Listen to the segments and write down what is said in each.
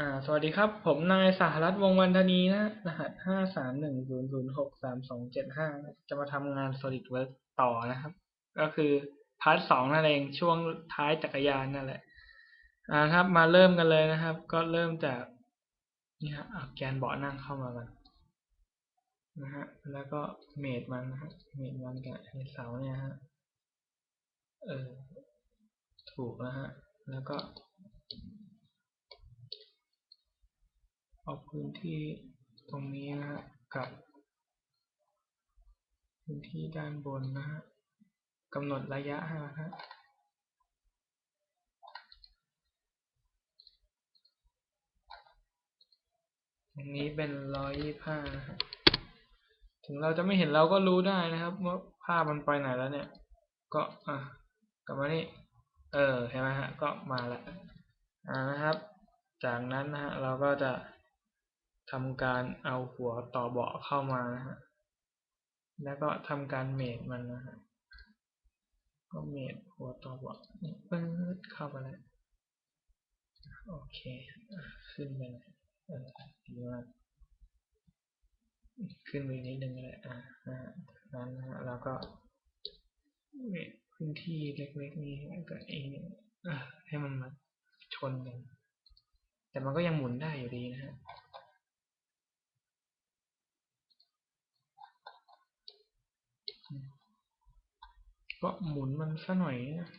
อ่า สวัสดีครับ ผมนายสหรัฐวงวันธนีนะ รหัสห้าสามหนึ่งศูนย์ศูนย์หกสามสองเจ็ดห้าจะมาทำงาน SolidWorks ต่อนะครับ ก็คือพาร์ทสองนั่นเอง ช่วงท้ายจักรยานนั่นแหละ อ่าครับ มาเริ่มกันเลยนะครับ ก็เริ่มจาก นี่ฮะเอาแกนเบาะนั่งเข้ามากันนะฮะ แล้วก็เมดมันนะฮะ เมดมันกับไอเสาเนี่ยฮะ เออ ถูกนะฮะ แล้วก็ เอาพื้นที่ตรงนี้นะฮะกับพื้นที่ด้านบนนะฮะกำหนดระยะนะฮะตรงนี้เป็นร้อยยี่ห้านะฮะถึงเราจะไม่เห็นเราก็รู้ได้นะครับว่าภาพมันไปไหนแล้วเนี่ย ก็อะกลับมานี่เออเห็นไหมฮะก็มาแล้วอ่านะครับ จากนั้นนะฮะเราก็จะ ทำการเอาหัวต่อเบาะเข้ามานะฮะ แล้วก็ทำการเมดมันนะฮะ ก็เมดหัวต่อเบาะนี่ปึ๊ดเข้าไปแล้ว โอเคขึ้นไปเลยเออดีมากขึ้นไปนิดนึงก็ได้อ่านั้นนะฮะแล้วก็เมดพื้นที่เล็กๆนี้ก็เองอะให้มันมาชนกันแต่มันก็ยังหมุนได้อยู่ดีนะฮะ ก็หมุนมันซะหน่อยนะ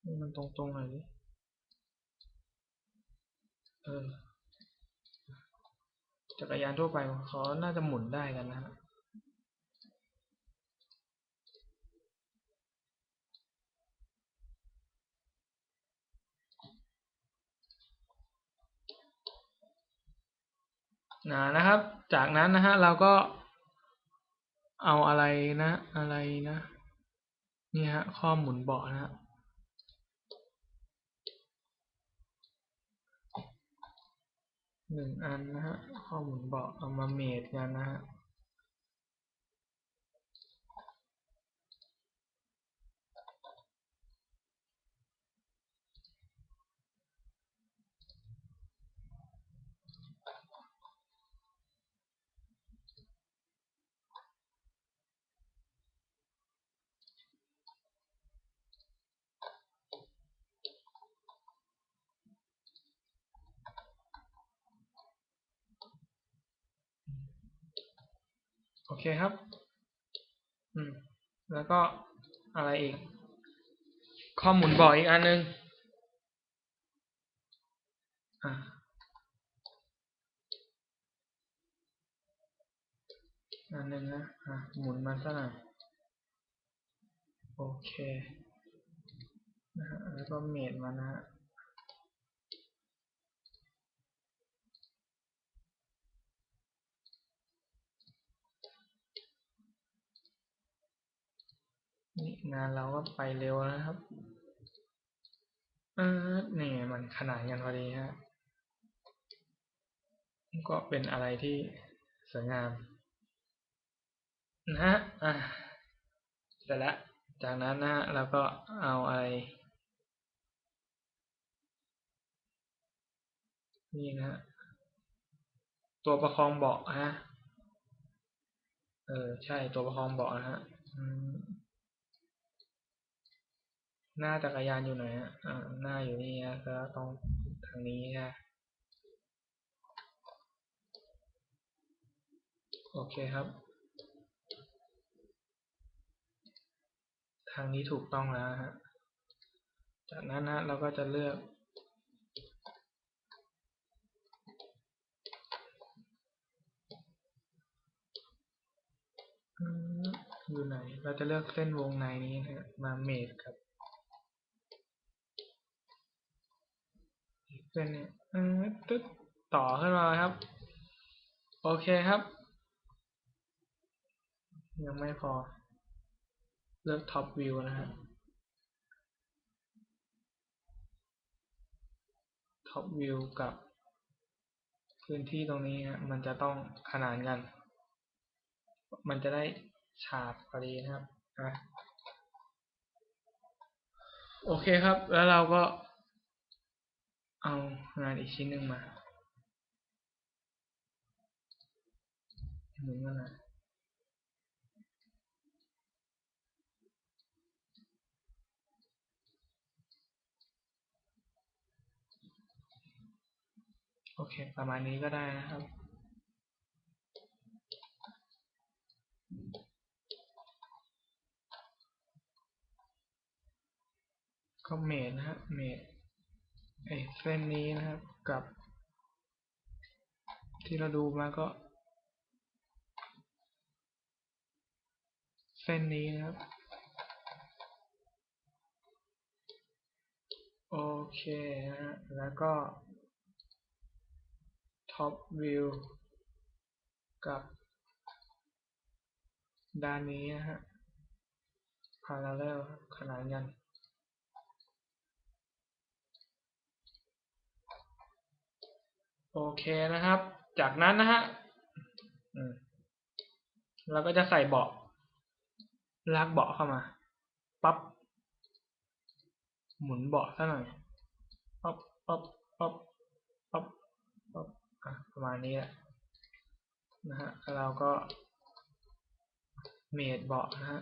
ให้มันตรงๆหน่อยดิเออจักรยานทั่วไปเขาน่าจะหมุนได้กันนะฮะนะนะครับ จากนั้นนะฮะเราก็เอาอะไรนะ อะไรนะ นี่ฮะข้อหมุนเบาะนะฮะหนึ่งอันนะฮะข้อหมุนเบาะเอามาเมดกันนะฮะ เคครับ อืม แล้วก็อะไรอีก ข้อหมุนเบาะอีกอันนึง อ่าอันนึงนะ อะ หมุนมาซะหน่อยโอเค นะฮะ แล้วก็เมดมานะฮะ นี่งานเราก็ไปเร็วนะครับเออนี่มันขนานกันพอดีฮะ ก็เป็นอะไรที่สวยงาม นะฮะ อะเสร็จแล้ว จากนั้นนะฮะเราก็เอาอะไร นี่นะฮะ ตัวประคองเบาะฮะ เออ ใช่ตัวประคองเบาะนะฮะ หน้าจักรยานอยู่ไหนฮะอ่าหน้าอยู่นี่นะแล้วตรงทางนี้นะโอเคครับ ทางนี้ถูกต้องแล้วฮะ จากนั้นนะเราก็จะเลือก อยู่ไหน เราจะเลือกเส้นวงในนี้นะฮะมาเมดครับ เส้นนี้ตึ๊ดต่อขึ้นมาครับ โอเคครับ ยังไม่พอ เลือกท็อปวิวนะฮะท็อปวิวกับ พื้นที่ตรงนี้ฮะมันจะต้องขนานกัน มันจะได้ฉากพอดีนะครับ โอเคครับ แล้วเราก็ เอางานอีกชิ้นหนึ่งมาหมุนมา โอเค ประมาณนี้ก็ได้นะครับก็เมดนะฮะเมด ไอ้เส้นนี้นะครับกับ ที่เราดูมาก็ เส้นนี้นะครับ โอเคนะฮะแล้วก็ top view กับ ด้านนี้นะฮะ parallel ขนานกัน โอเคนะครับ จากนั้นนะฮะเราก็จะใส่เบาะลากเบาะเข้ามาปั๊บหมุนเบาะซะหน่อยปั๊บปั๊บปั๊บปั๊บปั๊บอะประมาณนี้แหละนะฮะแล้วเราก็เมดเบาะนะฮะ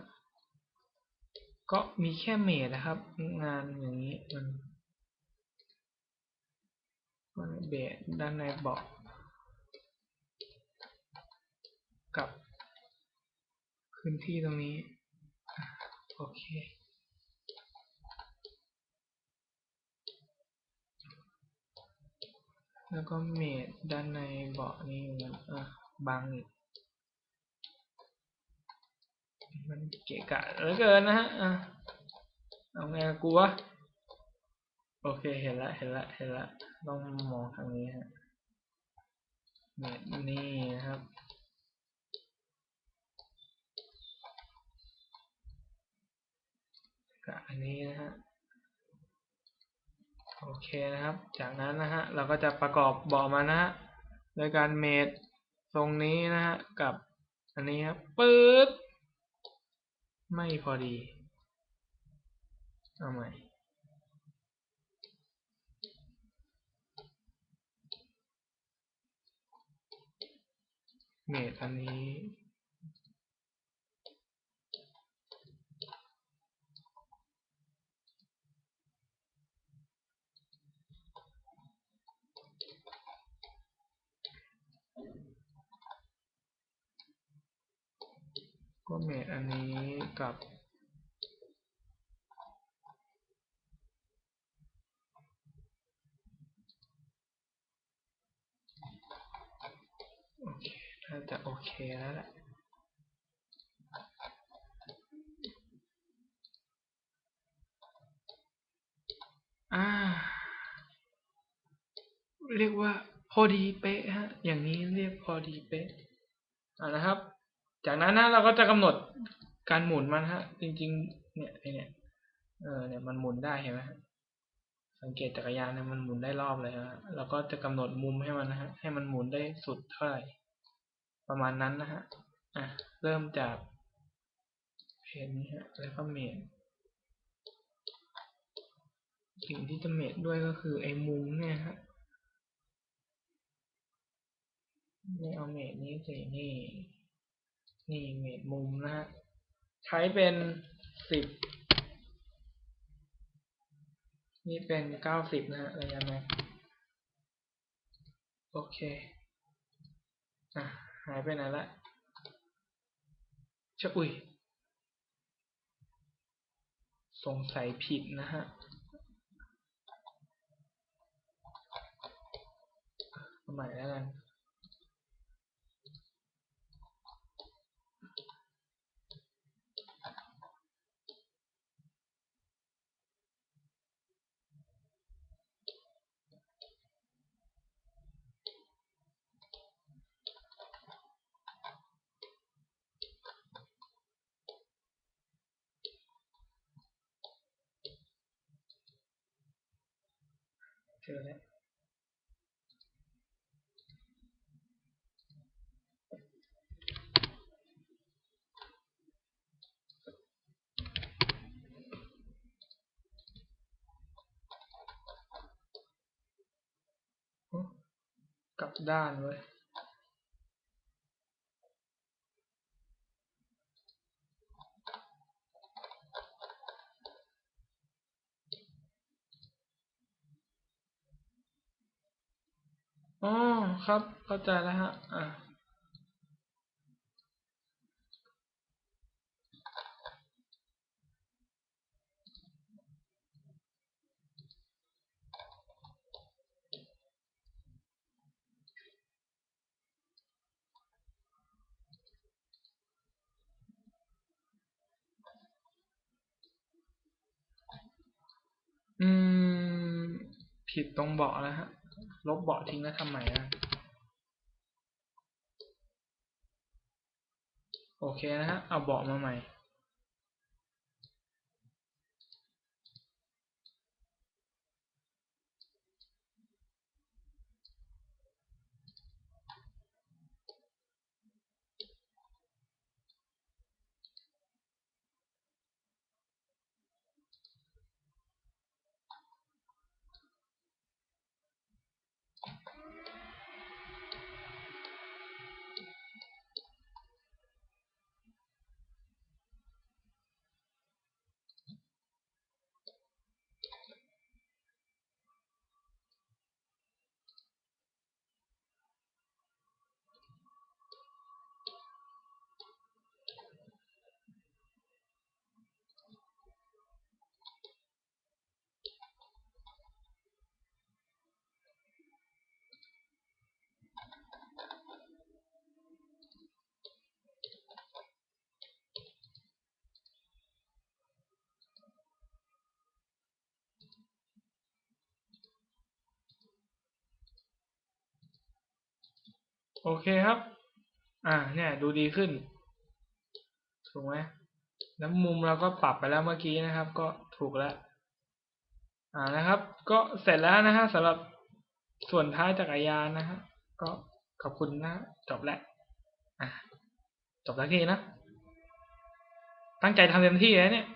ก็มีแค่เมดนะครับ งานอย่างนี้มัน มันเบสด้านในเบาะกับพื้นที่ตรงนี้โอเคแล้วก็เมดด้านในเบาะนี้มันอะบังอีกมันเกะกะเหลือเกินนะฮะอะเอาไงกับกูวะโอเคเห็นละเห็นละเห็นละ ต้องมองทางนี้ฮะเน็ตนี่นะครับ กับอันนี้นะฮะ โอเคนะครับ จากนั้นนะฮะ เราก็จะประกอบเบาะมานะฮะ โดยการเมดตรงนี้นะฮะ กับอันนี้ครับปื๊ดไม่พอดี เอาใหม่ เมทอันนี้ก็เมทอันนี้กับ โอเค น่าจะโอเค แล้วแหละอ่า เรียกว่าพอดีเป๊ะฮะ อย่างนี้เรียกพอดีเป๊ะอ่านะครับ จากนั้นนะเราก็จะกำหนดการหมุนมันฮะ จริง ๆ เนี่ยไอเนี่ย เออ เนี่ยมันหมุนได้เห็นไหมสังเกตจักรยานเนี่ยมันหมุนได้รอบเลยฮะเราก็จะกำหนดมุมให้มันนะฮะ ให้มันหมุนได้สุดเท่าไหร่ ประมาณนั้นนะฮะอะเริ่มจากเพจนี้ฮะแล้วก็เมดสิ่งที่จะเมดด้วยก็คือไอ้มุมเนี่ยฮะนี่เอาเมดนี้สินี่ นี่เมดมุมนะฮะใช้เป็นสิบนี่เป็นเก้าสิบนะฮะระยะแม็กโอเคอะ หายไปไหนละชะอุ้ย สงสัยผิดนะฮะใหม่แล้วกัน เจอแล้ว กลับด้านเว้ย อ๋อ ครับ เข้าใจแล้วฮะ อ่าอืม ผิดตรงเบาะแล้วฮะ ลบเบาะทิ้งแล้วทำใหม่นะ โอเคนะฮะเอาเบาะมาใหม่ โอเคครับ อ่า เนี่ย ดูดีขึ้น ถูกไหมแล้วมุมเราก็ปรับไปแล้วเมื่อกี้นะครับ ก็ถูกแล้ว อ่านะครับ ก็เสร็จแล้วนะฮะสำหรับส่วนท้ายจักรยานนะฮะก็ขอบคุณนะจบแล้วอะจบแล้วทีนะ ตั้งใจทำเต็มที่แล้วเนี่ย